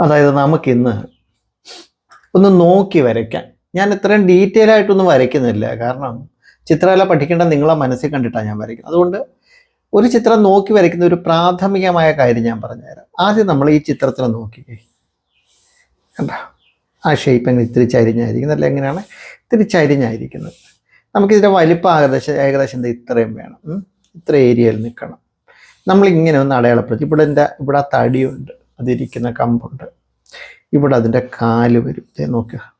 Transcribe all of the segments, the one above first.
അതായത് നമുക്കിന്ന് ഒന്ന് നോക്കി വരയ്ക്കാം. ഞാൻ ഇത്രയും ഡീറ്റെയിൽ ആയിട്ടൊന്നും വരയ്ക്കുന്നില്ല. കാരണം ചിത്രകല പഠിക്കേണ്ട നിങ്ങളെ മനസ്സിൽ കണ്ടിട്ടാണ് ഞാൻ വരയ്ക്കുന്നത്. അതുകൊണ്ട് ഒരു ചിത്രം നോക്കി വരയ്ക്കുന്ന ഒരു പ്രാഥമികമായ കാര്യം ഞാൻ പറഞ്ഞുതരാം. ആദ്യം നമ്മൾ ഈ ചിത്രത്തിൽ നോക്കിക്കേ കണ്ട? ആ ഷേപ്പ് എങ്ങനെ ഇത്തിരി ചരിഞ്ഞായിരിക്കുന്നത്? അല്ലെങ്കിൽ എങ്ങനെയാണ്? ഇത്തിരി ചരിഞ്ഞായിരിക്കുന്നത്. നമുക്കിതിന്റെ വലിപ്പം ഏകദേശം ഏകദേശം എന്താ? ഇത്രയും വേണം. ഇത്ര ഏരിയയിൽ നിൽക്കണം. നമ്മളിങ്ങനെ ഒന്ന് അടയാളപ്പെടുത്തി. ഇവിടെ എന്റെ ഇവിടെ തടിയുണ്ട്. അതിരിക്കുന്ന കമ്പുണ്ട്. ഇവിടെ അതിന്റെ കാൽ വരും. ഇതേ നോക്കുക.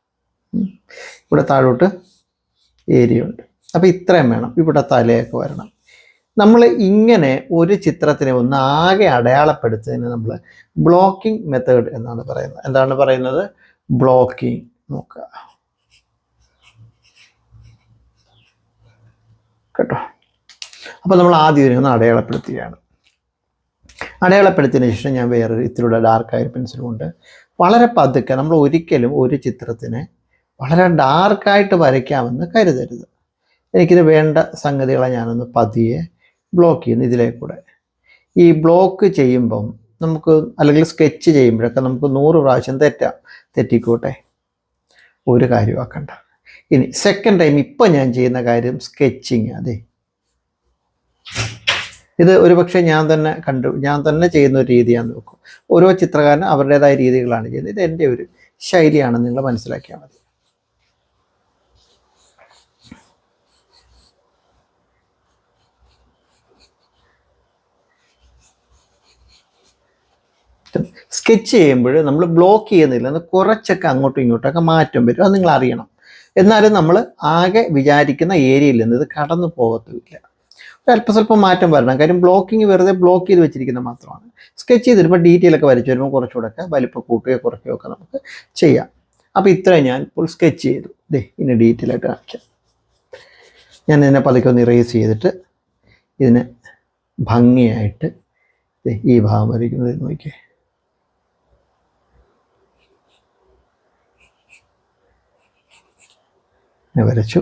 ഇവിടെ താഴോട്ട് ഏരിയ ഉണ്ട് അപ്പോൾ ഇത്രയും വേണം ഇവിടെ തലയൊക്കെ വരണം. നമ്മൾ ഇങ്ങനെ ഒരു ചിത്രത്തിനെ ഒന്ന് ആകെ അടയാളപ്പെടുത്തുന്നതിന് നമ്മൾ ബ്ലോക്കിംഗ് മെത്തേഡ് എന്നാണ് പറയുന്നത്. എന്താണ് പറയുന്നത്? ബ്ലോക്കിംഗ്. നോക്കുക കേട്ടോ? അപ്പോൾ നമ്മൾ ആദ്യം ഒന്ന് അടയാളപ്പെടുത്തുകയാണ്. അടയാളപ്പെടുത്തിയതിന് ശേഷം ഞാൻ വേറൊരു ഡാർക്ക് ഡാർക്കായ പെൻസിലും കൊണ്ട് വളരെ പതുക്കെ നമ്മൾ ഒരിക്കലും ഒരു ചിത്രത്തിനെ വളരെ ഡാർക്കായിട്ട് വരയ്ക്കാമെന്ന് കരുതരുത്. എനിക്കിത് വേണ്ട സംഗതികളെ ഞാനൊന്ന് പതിയെ ബ്ലോക്ക് ചെയ്യുന്നു ഇതിലേ ഈ ബ്ലോക്ക് ചെയ്യുമ്പം നമുക്ക് അല്ലെങ്കിൽ സ്കെച്ച് ചെയ്യുമ്പോഴൊക്കെ നമുക്ക് നൂറ് പ്രാവശ്യം തെറ്റാം. തെറ്റിക്കോട്ടെ. ഒരു കാര്യമാക്കണ്ട ഇനി സെക്കൻഡ് ടൈം ഇപ്പം ഞാൻ ചെയ്യുന്ന കാര്യം സ്കെച്ചിങ് അതെ ഇത് ഒരുപക്ഷെ ഞാൻ തന്നെ കണ്ടു ഞാൻ തന്നെ ചെയ്യുന്ന ഒരു രീതിയാണെന്ന് നോക്കും. ഓരോ ചിത്രകാരനും അവരുടേതായ രീതികളാണ് ചെയ്യുന്നത്. ഇത് എന്റെ ഒരു ശൈലിയാണെന്ന് നിങ്ങൾ മനസ്സിലാക്കിയാൽ മതി. സ്കെച്ച് ചെയ്യുമ്പോൾ നമ്മൾ ബ്ലോക്ക് ചെയ്യുന്നില്ല എന്ന് കുറച്ചൊക്കെ അങ്ങോട്ടും ഇങ്ങോട്ടൊക്കെ മാറ്റം വരും. അത് നിങ്ങൾ അറിയണം. എന്നാലും നമ്മൾ ആകെ വിചാരിക്കുന്ന ഏരിയയിൽ നിന്ന് ഇത് കടന്നു പോകത്തില്ല അല്പം സ്വല്പം മാറ്റം വരണം. കാര്യം ബ്ലോക്കിംഗ് വെറുതെ ബ്ലോക്ക് ചെയ്ത് വെച്ചിരിക്കുന്നത് മാത്രമാണ്. സ്കെച്ച് ചെയ്ത് വരുമ്പോൾ ഡീറ്റെയിൽ ഒക്കെ വരച്ചു വരുമ്പോൾ കുറച്ചുകൂടെ ഒക്കെ വലിപ്പം കൂട്ടുകയോ കുറയ്ക്കുകയോ ഒക്കെ നമുക്ക് ചെയ്യാം. അപ്പോൾ ഇത്രയും ഞാൻ ഇപ്പോൾ സ്കെച്ച് ചെയ്തു. ദേ ഇനി ഡീറ്റെയിൽ ആയിട്ട് കാണിക്കാം. ഞാൻ ഇതിനെ പതുക്കെ ഒന്ന് ഇറേസ് ചെയ്തിട്ട് ഇതിനെ ഭംഗിയായിട്ട് ഈ ഭാഗം വരയ്ക്കുന്നത് നോക്കിയേ. വരച്ചു.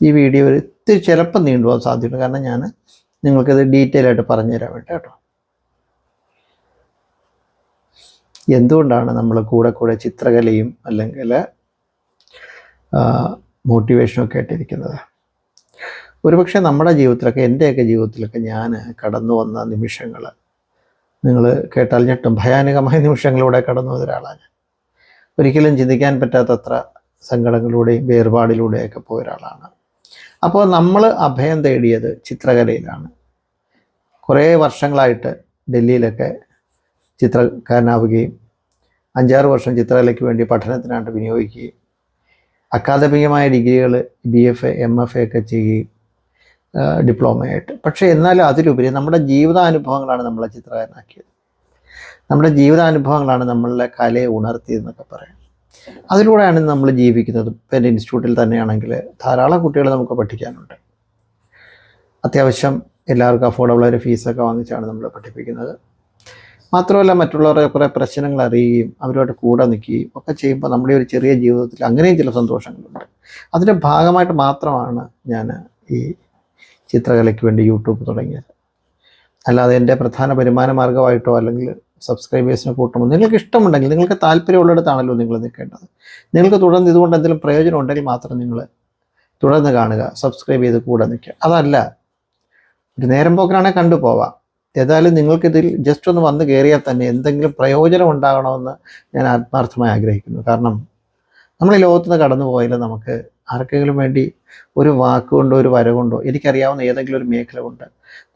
ഈ വീഡിയോ ഒരു ഇത്തിരി ചിലപ്പം നീണ്ടു പോകാൻ സാധ്യതയുണ്ട്. കാരണം ഞാൻ നിങ്ങൾക്കിത് ഡീറ്റെയിൽ ആയിട്ട് പറഞ്ഞു തരാൻ വേണ്ടി കേട്ടോ. എന്തുകൊണ്ടാണ് നമ്മൾ കൂടെ കൂടെ ചിത്രകലയും അല്ലെങ്കിൽ മോട്ടിവേഷനും ഒക്കെ ആയിട്ടിരിക്കുന്നത്? ഒരുപക്ഷെ നമ്മുടെ ജീവിതത്തിലൊക്കെ എന്റെയൊക്കെ ജീവിതത്തിലൊക്കെ ഞാൻ കടന്നു വന്ന നിമിഷങ്ങൾ നിങ്ങൾ കേട്ടാൽ ഞെട്ടും ഭയാനകമായ നിമിഷങ്ങളിലൂടെ കടന്നു വന്ന ഒരാളാണ് ഒരിക്കലും ചിന്തിക്കാൻ പറ്റാത്തത്ര സങ്കടങ്ങളിലൂടെയും വേർപാടിലൂടെയൊക്കെ പോയ ഒരാളാണ്. അപ്പോൾ നമ്മൾ അഭയം തേടിയത് ചിത്രകലയിലാണ്. കുറേ വർഷങ്ങളായിട്ട് ഡൽഹിയിലൊക്കെ ചിത്രകാരനാവുകയും അഞ്ചാറ് വർഷം ചിത്രകലയ്ക്ക് വേണ്ടി പഠനത്തിനായിട്ട് വിനിയോഗിക്കുകയും അക്കാദമികമായ ഡിഗ്രികൾ B F A M F A ഒക്കെ ചെയ്യുകയും ഡിപ്ലോമയായിട്ട്. പക്ഷേ എന്നാലും അതിലുപരി നമ്മുടെ ജീവിതാനുഭവങ്ങളാണ് നമ്മളെ ചിത്രകാരനാക്കിയത്. നമ്മുടെ ജീവിതാനുഭവങ്ങളാണ് നമ്മളുടെ കലയെ ഉണർത്തിയതെന്നൊക്കെ പറയാം. അതിലൂടെയാണ് നമ്മൾ ജീവിക്കുന്നത്. എന്റെ ഇൻസ്റ്റിറ്റ്യൂട്ടിൽ തന്നെയാണെങ്കിൽ ധാരാളം കുട്ടികൾ നമുക്ക് പഠിക്കാനുണ്ട്. അത്യാവശ്യം എല്ലാവർക്കും അഫോർഡബിൾ ആയ ഫീസൊക്കെ വാങ്ങിച്ചാണ് നമ്മൾ പഠിപ്പിക്കുന്നത്. മാത്രമല്ല മറ്റുള്ളവരുടെ കുറേ പ്രശ്നങ്ങൾ അറിയുകയും അവരുമായിട്ട് കൂടെ നിൽക്കുകയും ഒക്കെ ചെയ്യുമ്പോൾ നമ്മുടെ ഒരു ചെറിയ ജീവിതത്തിൽ അങ്ങനെയും ചില സന്തോഷങ്ങളുണ്ട്. അതിന്റെ ഭാഗമായിട്ട് മാത്രമാണ് ഞാൻ ഈ ചിത്രകലയ്ക്ക് വേണ്ടി യൂട്യൂബ് തുടങ്ങിയത്. അല്ലാതെ എന്റെ പ്രധാന വരുമാന മാർഗമായിട്ടോ അല്ലെങ്കിൽ സബ്സ്ക്രൈബേഴ്സിനെ കൂട്ടുമ്പോൾ നിങ്ങൾക്ക് ഇഷ്ടമുണ്ടെങ്കിൽ നിങ്ങൾക്ക് താല്പര്യമുള്ളിടത്താണല്ലോ നിങ്ങൾ നിൽക്കേണ്ടത്. നിങ്ങൾക്ക് തുടർന്ന് ഇതുകൊണ്ട് എന്തെങ്കിലും പ്രയോജനം ഉണ്ടെങ്കിൽ മാത്രം നിങ്ങൾ തുടർന്ന് കാണുക സബ്സ്ക്രൈബ് ചെയ്ത് കൂടെ നിൽക്കുക. അതല്ല ഒരു നേരം പോക്കിനാണെങ്കിൽ കണ്ടു പോവാം. ഏതായാലും നിങ്ങൾക്കിതിൽ ജസ്റ്റ് ഒന്ന് വന്ന് കയറിയാൽ തന്നെ എന്തെങ്കിലും പ്രയോജനം ഉണ്ടാകണമെന്ന് ഞാൻ ആത്മാർത്ഥമായി ആഗ്രഹിക്കുന്നു. കാരണം നമ്മൾ ഈ ലോകത്ത് നിന്ന് കടന്നു പോയാൽ നമുക്ക് ആർക്കെങ്കിലും വേണ്ടി ഒരു വാക്കുകൊണ്ടോ ഒരു വര കൊണ്ടോ എനിക്കറിയാവുന്ന ഏതെങ്കിലും ഒരു മേഖല കൊണ്ട്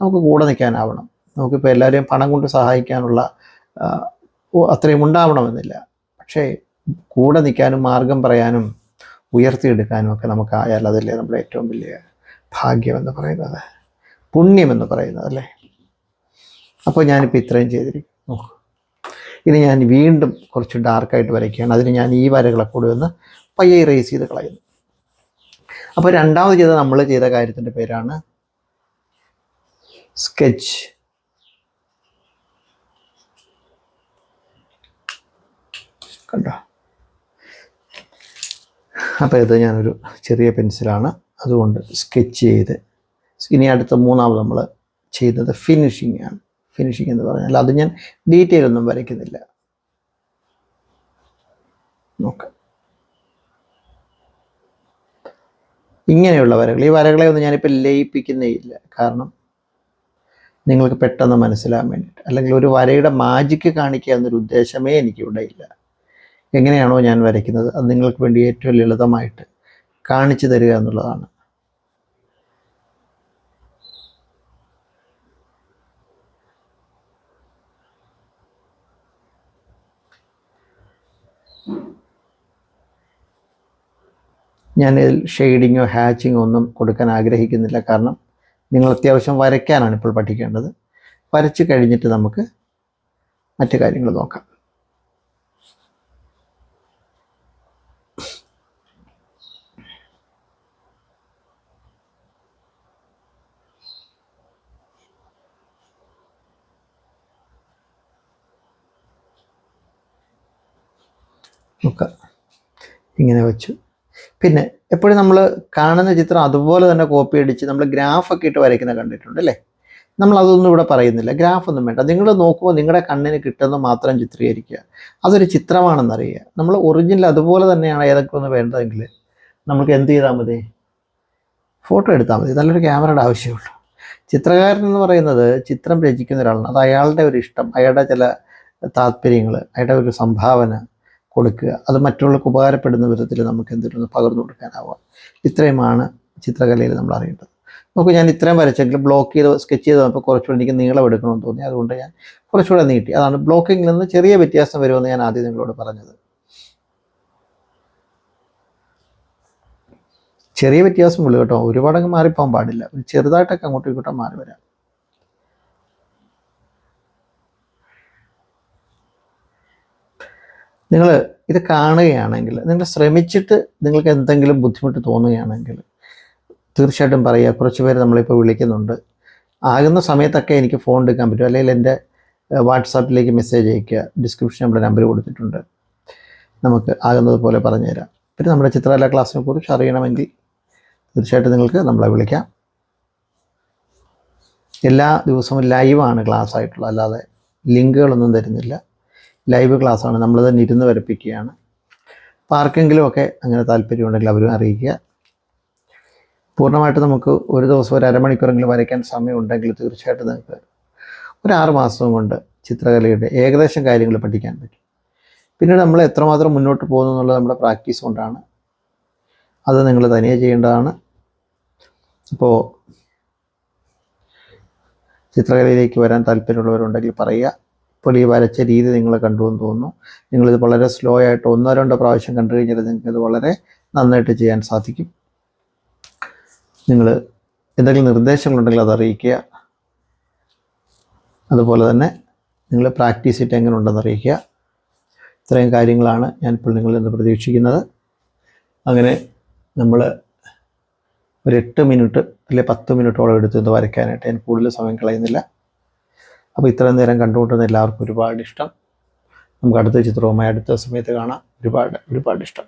നമുക്ക് കൂടെ നിൽക്കാനാവണം. നമുക്കിപ്പോൾ എല്ലാവരെയും പണം കൊണ്ട് സഹായിക്കാനുള്ള അത്രയും ഉണ്ടാവണമെന്നില്ല. പക്ഷേ കൂടെ നിൽക്കാനും മാർഗം പറയാനും ഉയർത്തിയെടുക്കാനും ഒക്കെ നമുക്ക് ആയാൽ അതല്ലേ നമ്മുടെ ഏറ്റവും വലിയ ഭാഗ്യമെന്ന് പറയുന്നത്. പുണ്യമെന്ന് പറയുന്നത് അല്ലേ? അപ്പോൾ ഞാനിപ്പോൾ ഇത്രയും ചെയ്തിരിക്കും. നോക്കൂ. ഇനി ഞാൻ വീണ്ടും കുറച്ച് ഡാർക്കായിട്ട് വരയ്ക്കുകയാണ്. അതിന് ഞാൻ ഈ വരകളെ കൂടി ഒന്ന് പയ്യെ ഇറേസ് ചെയ്ത് കളയുന്നു. അപ്പോൾ രണ്ടാമത് ചെയ്ത നമ്മൾ ചെയ്ത കാര്യത്തിന്റെ പേരാണ് സ്കെച്ച്. കണ്ടോ? അപ്പോൾ ഇത് ഞാനൊരു ചെറിയ പെൻസിലാണ് അതുകൊണ്ട് സ്കെച്ച് ചെയ്ത് ഇനി അടുത്ത മൂന്നാമത് നമ്മൾ ചെയ്യുന്നത് ഫിനിഷിംഗ് ആണ്. ഫിനിഷിംഗ് എന്ന് പറഞ്ഞാൽ അത് ഞാൻ ഡീറ്റെയിൽ ഒന്നും വരയ്ക്കുന്നില്ല. നോക്കാം. ഇങ്ങനെയുള്ള വരകൾ. ഈ വരകളെ ഒന്നും ഞാനിപ്പോൾ ലയിപ്പിക്കുന്നേ ഇല്ല. കാരണം നിങ്ങൾക്ക് പെട്ടെന്ന് മനസ്സിലാകാൻ വേണ്ടിയിട്ട്. അല്ലെങ്കിൽ ഒരു വരയുടെ മാജിക്ക് കാണിക്കുക എന്നൊരു ഉദ്ദേശമേ എനിക്കിവിടെ ഇല്ല. എങ്ങനെയാണോ ഞാൻ വരയ്ക്കുന്നത് അത് നിങ്ങൾക്ക് വേണ്ടി ഏറ്റവും ലളിതമായിട്ട് കാണിച്ചു തരിക എന്നുള്ളതാണ്. ഞാൻ ഇതിൽ ഷെയ്ഡിങ്ങോ ഹാച്ചിങ്ങോ ഒന്നും കൊടുക്കാൻ ആഗ്രഹിക്കുന്നില്ല. കാരണം നിങ്ങൾ അത്യാവശ്യം വരയ്ക്കാനാണ് ഇപ്പോൾ പഠിക്കേണ്ടത്. വരച്ച് കഴിഞ്ഞിട്ട് നമുക്ക് മറ്റു കാര്യങ്ങൾ നോക്കാം. നോക്കാം ഇങ്ങനെ വെച്ചു. പിന്നെ എപ്പോഴും നമ്മൾ കാണുന്ന ചിത്രം അതുപോലെ തന്നെ കോപ്പി അടിച്ച് നമ്മൾ ഗ്രാഫൊക്കെ ഇട്ട് വരയ്ക്കുന്ന കണ്ടിട്ടുണ്ട് അല്ലേ? നമ്മൾ അതൊന്നും ഇവിടെ പറയുന്നില്ല. ഗ്രാഫ് ഒന്നും വേണ്ട. നിങ്ങൾ നോക്കുമ്പോൾ നിങ്ങളുടെ കണ്ണിന് കിട്ടുന്ന മാത്രം ചിത്രീകരിക്കുക. അതൊരു ചിത്രമാണെന്നറിയുക. നമ്മൾ ഒറിജിനൽ അതുപോലെ തന്നെയാണ് ഏതൊക്കെ ഒന്ന് വേണ്ടതെങ്കിൽ നമുക്ക് എന്ത് ചെയ്താൽ മതി? ഫോട്ടോ എടുത്താൽ മതി. നല്ലൊരു ക്യാമറയുടെ ആവശ്യമുള്ളൂ. ചിത്രകാരൻ എന്ന് പറയുന്നത് ചിത്രം രചിക്കുന്ന ഒരാളാണ്. അത് അയാളുടെ ഒരു ഇഷ്ടം. അയാളുടെ ചില താല്പര്യങ്ങൾ അയാളുടെ ഒരു സംഭാവന കൊടുക്കുക. അത് മറ്റുള്ളവർക്ക് ഉപകാരപ്പെടുന്ന വിധത്തിൽ നമുക്ക് എന്തെങ്കിലും പകർന്നു കൊടുക്കാനാവുക. ഇത്രയുമാണ് ചിത്രകലയിൽ നമ്മൾ അറിയേണ്ടത്. നമുക്ക് ഞാൻ ഇത്രയും വരച്ചെങ്കിൽ ബ്ലോക്ക് ചെയ്ത് സ്കെച്ച് ചെയ്ത് വന്നപ്പോൾ കുറച്ചുകൂടി എനിക്ക് നീളം എടുക്കണമെന്ന് തോന്നി. അതുകൊണ്ട് ഞാൻ കുറച്ചുകൂടെ നീട്ടി. അതാണ് ബ്ലോക്കിങ്ങിൽ നിന്ന് ചെറിയ വ്യത്യാസം വരുമെന്ന് ഞാൻ ആദ്യം നിങ്ങളോട് പറഞ്ഞത്. ചെറിയ വ്യത്യാസമുള്ളൂ കേട്ടോ. ഒരുപാടങ്ങ് മാറിപ്പോകാൻ പാടില്ല. ചെറുതായിട്ടൊക്കെ അങ്ങോട്ടും ഇങ്ങോട്ടും മാറി വരാം. നിങ്ങൾ ഇത് കാണുകയാണെങ്കിൽ നിങ്ങൾ ശ്രമിച്ചിട്ട് നിങ്ങൾക്ക് എന്തെങ്കിലും ബുദ്ധിമുട്ട് തോന്നുകയാണെങ്കിൽ തീർച്ചയായിട്ടും പറയുക. കുറച്ച് പേര് നമ്മളിപ്പോൾ വിളിക്കുന്നുണ്ട്. ആകുന്ന സമയത്തൊക്കെ എനിക്ക് ഫോൺ എടുക്കാൻ പറ്റും. അല്ലെങ്കിൽ എന്റെ വാട്സാപ്പിലേക്ക് മെസ്സേജ് അയയ്ക്കുക. ഡിസ്ക്രിപ്ഷൻ നമ്മുടെ നമ്പർ കൊടുത്തിട്ടുണ്ട്. നമുക്ക് ആകുന്നത് പോലെ പറഞ്ഞുതരാം. പിന്നെ നമ്മുടെ ചിത്രകല ക്ലാസ്സിനെ കുറിച്ച് അറിയണമെങ്കിൽ തീർച്ചയായിട്ടും നിങ്ങൾക്ക് നമ്മളെ വിളിക്കാം. എല്ലാ ദിവസവും ലൈവാണ് ക്ലാസ് ആയിട്ടുള്ളത്. അല്ലാതെ ലിങ്കുകളൊന്നും തരുന്നില്ല. ലൈവ് ക്ലാസ്സാണ്. നമ്മൾ തന്നെ ഇരുന്ന് വരപ്പിക്കുകയാണ്. അപ്പോൾ ആർക്കെങ്കിലുമൊക്കെ അങ്ങനെ താല്പര്യമുണ്ടെങ്കിൽ അവരും അറിയിക്കുക. പൂർണമായിട്ട് നമുക്ക് ഒരു ദിവസം ഒരു അരമണിക്കൂറെങ്കിലും വരയ്ക്കാൻ സമയമുണ്ടെങ്കിൽ തീർച്ചയായിട്ടും നിങ്ങൾക്ക് ഒരു ആറ് മാസം കൊണ്ട് ചിത്രകലയുടെ ഏകദേശം കാര്യങ്ങൾ പഠിക്കാൻ പറ്റും. പിന്നീട് നമ്മൾ എത്രമാത്രം മുന്നോട്ട് പോകുന്നു എന്നുള്ളത് നമ്മുടെ പ്രാക്ടീസ് കൊണ്ടാണ്. അത് നിങ്ങൾ തനിയെ ചെയ്യേണ്ടതാണ്. അപ്പോൾ ചിത്രകലയിലേക്ക് വരാൻ താല്പര്യമുള്ളവരുണ്ടെങ്കിൽ പറയുക. ഇപ്പോൾ വരച്ച രീതി നിങ്ങൾ കണ്ടു എന്ന് തോന്നുന്നു. നിങ്ങളിത് വളരെ സ്ലോ ആയിട്ട് ഒന്നോ രണ്ടോ പ്രാവശ്യം കണ്ടു കഴിഞ്ഞാൽ നിങ്ങൾക്ക് വളരെ നന്നായിട്ട് ചെയ്യാൻ സാധിക്കും. നിങ്ങൾ എന്തെങ്കിലും നിർദ്ദേശങ്ങളുണ്ടെങ്കിൽ അത് അറിയിക്കുക. അതുപോലെ തന്നെ നിങ്ങൾ പ്രാക്ടീസ് ചെയ്തിട്ട് എങ്ങനെ ഉണ്ടെന്ന് അറിയിക്കുക. ഇത്രയും കാര്യങ്ങളാണ് ഞാൻ ഇപ്പോൾ നിങ്ങളിൽ നിന്ന് പ്രതീക്ഷിക്കുന്നത്. അങ്ങനെ നമ്മൾ ഒരു എട്ട് മിനിറ്റ് അല്ലെങ്കിൽ പത്ത് മിനിറ്റോളം എടുത്ത് ഇത് വരയ്ക്കാനായിട്ട് ഞാൻ കൂടുതൽ സമയം കളയുന്നില്ല. അപ്പോൾ ഇത്രയും നേരം കണ്ടുകൊണ്ടിരുന്ന എല്ലാവർക്കും ഒരുപാട് ഇഷ്ടം നമുക്ക് അടുത്ത ചിത്രവുമായി അടുത്ത സമയത്ത് കാണാം. ഒരുപാട് ഒരുപാട് ഇഷ്ടം